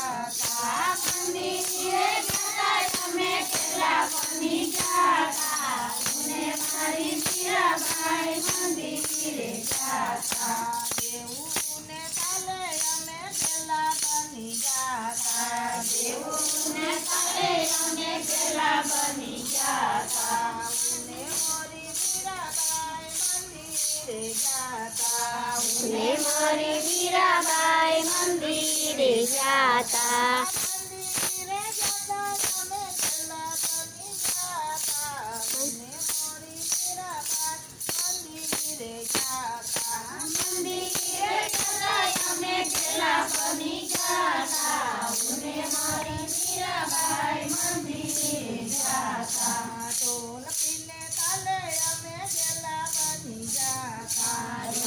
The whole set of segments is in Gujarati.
જતા પંડિત જતા તમે કેટલા પંડિત જતા. ને મારે મીરાબાઈ મંદિરે જાતા મંદિરે જાતા મંદિરે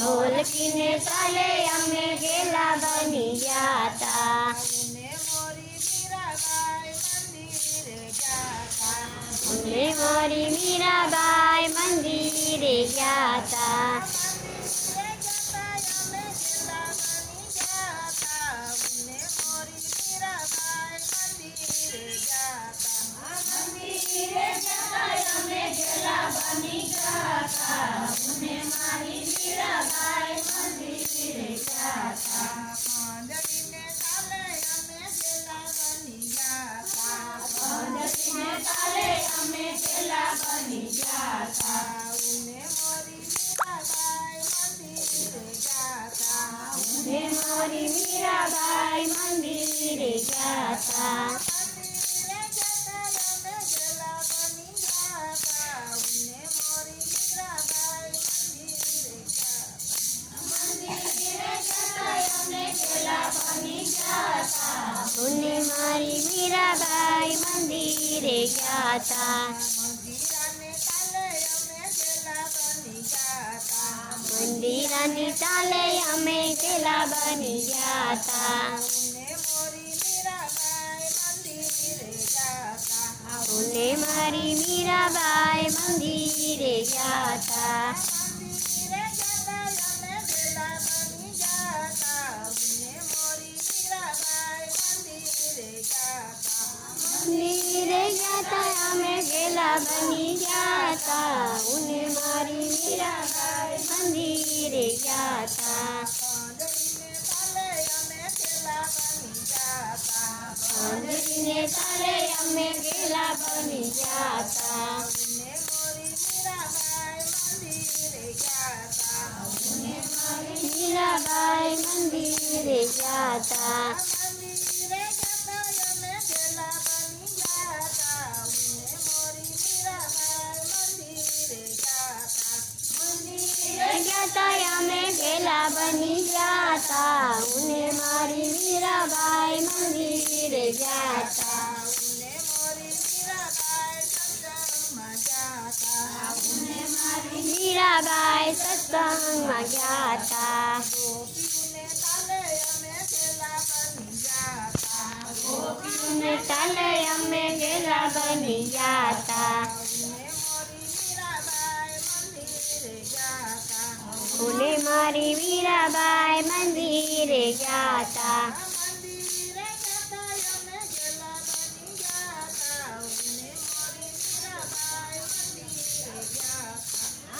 ઢોલકીને તાલે અમે ગેલા બની જાતા. મને મોરી મીરાબાઈ મંદિરે જાતા. ઉને મારી મીરાબાઈ મંદિરે ગયા તા મંદિરે જતા. અમે ગેલા બની મને મારી મીરાબાઈ મંદિરે જાતા. ઉને મોરી મીરાબાઈ મંદિરે ગયા મંદિરે મંદિરાની ચાલે અમે ચેલા બની ગયા હતા મોરી મીરાબાઈ મંદિરે જાતા. ઉને મારી મીરાબાઈ મંદિરે ગયા હતા અમે ગેલા બની મંદિરે ગયા હતા અમે ગેલા બની જાતા. ઉને મારી મીરાબાઈ बनी जाता ने तारे हमें गेला बनी जाता ने मोरी मीराबाई मंदिर जाता ने मोरी मंदिर जाता मंदिर जाता बनी जाता उन्हें मारी मीरा बाई मंदिर जाता। उन्हें मारी मीराबाई सत्संग जाता। उन्हें मारी सत्संग गोपी उन्हें तालय में गेला बनी जाता। ઉને તાલે અમે ગેલા બની જાતા ઉને મોરી મીરાબાઈ મંદિરે જાતા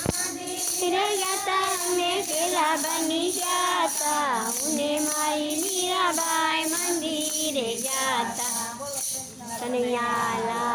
ઉને મંદિરે જતા અમે ગેલા બની જાતા ઉને મોરી મીરાબાઈ મંદિરે જાતા મંદિરે જાતા